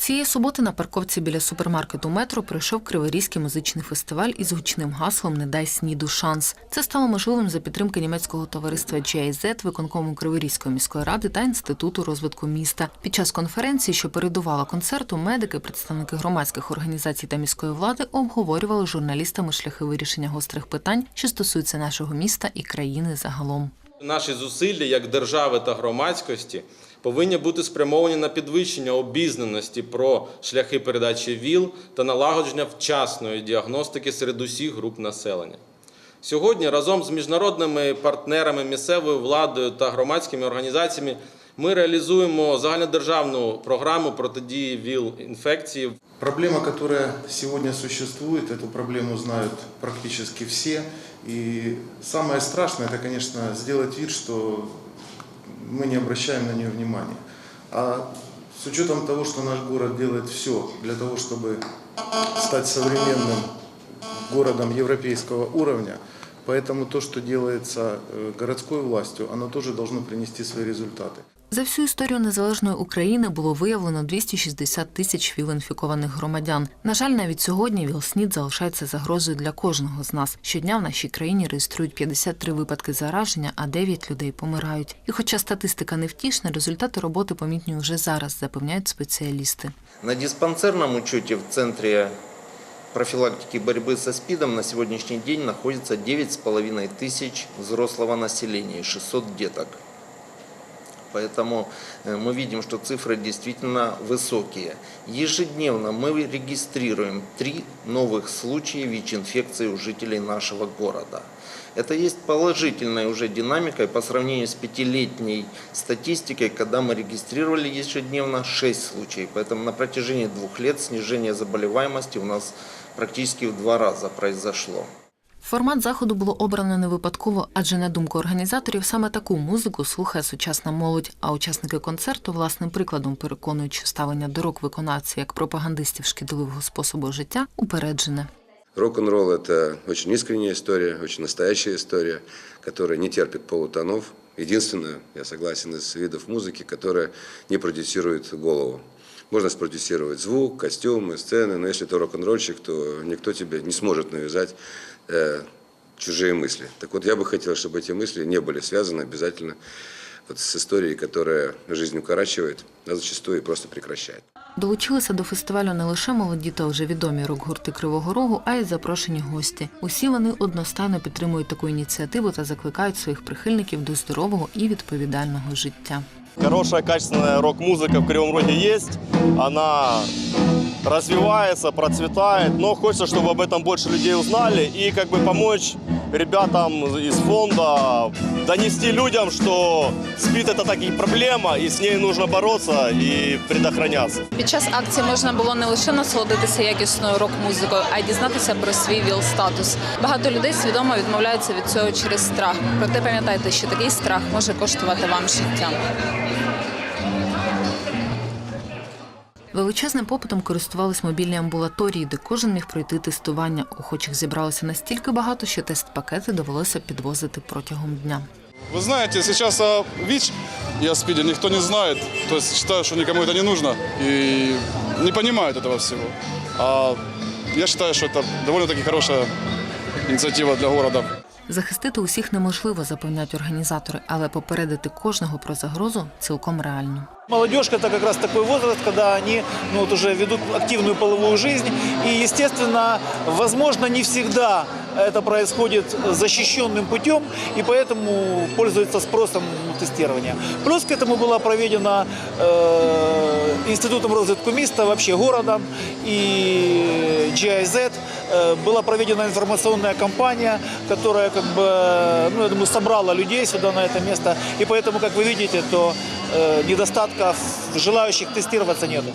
Цієї суботи на парковці біля супермаркету метро пройшов Криворізький музичний фестиваль із гучним гаслом Не дай сніду шанс. Це стало можливим за підтримки німецького товариства GIZ, виконкому Криворізької міської ради та інституту розвитку міста. Під час конференції, що передувала концерту, медики, представники громадських організацій та міської влади обговорювали з журналістами шляхи вирішення гострих питань, що стосуються нашого міста і країни загалом. Наші зусилля як держави та громадськості повинні бути спрямовані на підвищення обізнаності про шляхи передачі ВІЛ та налагодження вчасної діагностики серед усіх груп населення. Сьогодні разом з міжнародними партнерами, місцевою владою та громадськими організаціями ми реалізуємо загальнодержавну програму протидії ВІЛ-інфекції Проблема, которая сегодня существует, эту проблему знают практически все. И самое страшное, это, конечно, сделать вид, что мы не обращаем на нее внимания. А с учетом того, что наш город делает все для того, чтобы стать современным городом европейского уровня, поэтому то, что делается э, городской властью, оно тоже должно принести свои результаты. За всю історію незалежної України було виявлено 260 тисяч ВІЛ-інфікованих громадян. На жаль, навіть сьогодні ВІЛ-СНІД залишається загрозою для кожного з нас. Щодня в нашій країні реєструють 53 випадки зараження, а 9 людей помирають. І хоча статистика невтішна, результати роботи помітні вже зараз, запевняють спеціалісти. На диспансерном учете в Центре профилактики борьбы со СПИДом на сегодняшний день находится 9,5 тысяч взрослого населения, 600 деток. Поэтому э, мы видим, что цифры действительно высокие. Ежедневно мы регистрируем три новых случая ВИЧ-инфекции у жителей нашего города. Это есть положительная уже динамика по сравнению с пятилетней статистикой, когда мы регистрировали ежедневно 6 случаев. Поэтому на протяжении двух лет снижение заболеваемости у нас практически в два раза произошло. Формат заходу було обрано не випадково, адже на думку організаторів саме таку музику слухає сучасна молодь. А учасники концерту власним прикладом переконують, що ставлення до рок-виконавців як пропагандистів шкідливого способу життя упереджене. Рок-н-ролл – это очень искренняя история, очень настоящая история, которая не терпит полутонов. Единственное, я согласен, из видов музыки, которая не продюсирует голову. Можно спродюсировать звук, костюмы, сцены, но если ты рок-н-ролльщик, то никто тебе не сможет навязать э, чужие мысли. Так вот, я бы хотел, чтобы эти мысли не были связаны обязательно вот с историей, которая жизнь укорачивает, а зачастую и просто прекращает. Долучилися до фестивалю не лише молоді та вже відомі рок-гурти Кривого Рогу, а й запрошені гості. Усі вони одностайно підтримують таку ініціативу та закликають своїх прихильників до здорового і відповідального життя. Хорошая, качественная рок-музыка в Кривом Роге есть. Она развивается, процветает. Но хочется, чтобы об этом больше людей узнали и как бы помочь ребятам из фонда донести людям, что СПИД это таки проблема, и с ней нужно бороться и предохраняться. Під час акції можна було не лише насолодитися якісною рок-музикою, а й дізнатися про свій ВІЛ-статус. Багато людей свідомо відмовляються від цього через страх. Проте пам'ятайте, що такий страх може коштувати вам життя. Величезним попитом користувались мобільні амбулаторії, де кожен міг пройти тестування. Охочих зібралося настільки багато, що тест-пакети довелося підвозити протягом дня. Вы знаете, сейчас о ВИЧ и о СПИДе никто не знает. То есть считаю, что никому это не нужно и не понимают этого всего. А я считаю, что это довольно-таки хорошая инициатива для города. Захистити усіх неможливо, запевняють організатори, але попередити кожного про загрозу цілком реально. Молодежь это как раз такой возраст, когда они ну, вот уже ведут активную половую жизнь. И, естественно, возможно, не всегда это происходит защищенным путем, и поэтому пользуется спросом ну, тестирования. Плюс к этому была проведена э, Институтом розвитку места, вообще городом и GIZ. Э, была проведена информационная кампания, которая, как бы, ну, я думаю, собрала людей сюда, на это место. И поэтому, как вы видите, то э, недостатков желающих тестироваться нету.